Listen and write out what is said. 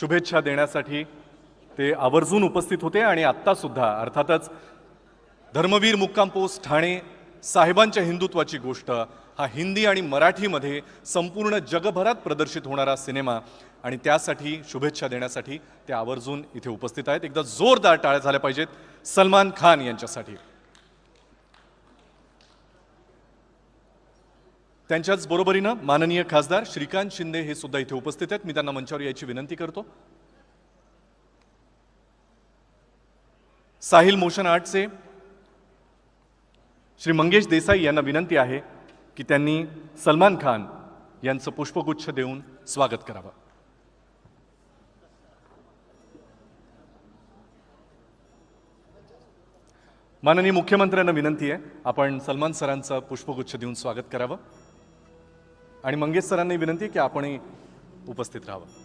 शुभेच्छा देण्यासाठी ते आवर्जून उपस्थित होते आणि आत्तासुद्धा अर्थातच धर्मवीर मुक्काम पोस्ट ठाणे साहेबांच्या हिंदुत्वाची गोष्ट हा हिंदी आणि मराठीमध्ये संपूर्ण जगभरात प्रदर्शित होणारा सिनेमा आणि त्यासाठी शुभेच्छा देण्यासाठी ते आवर्जून इथे उपस्थित आहेत. एकदा जोरदार टाळ्या झाल्या पाहिजेत. सलमान खान यांच्यासाठी. त्यांच्याच बरोबरीनं माननीय खासदार श्रीकांत शिंदे हे सुद्धा इथे उपस्थित आहेत. मी त्यांना मंचावर यायची विनंती करतो. साहिल मोशन आर्टचे श्री मंगेश देसाई यांना विनंती आहे की त्यांनी सलमान खान यांचं पुष्पगुच्छ देऊन स्वागत करावं. माननीय मुख्यमंत्र्यांना विनंती आहे आपण सलमान सरांचं पुष्पगुच्छ देऊन स्वागत करावं. आणि मंगेश सरांनी विनंती की आपणही उपस्थित राहावं.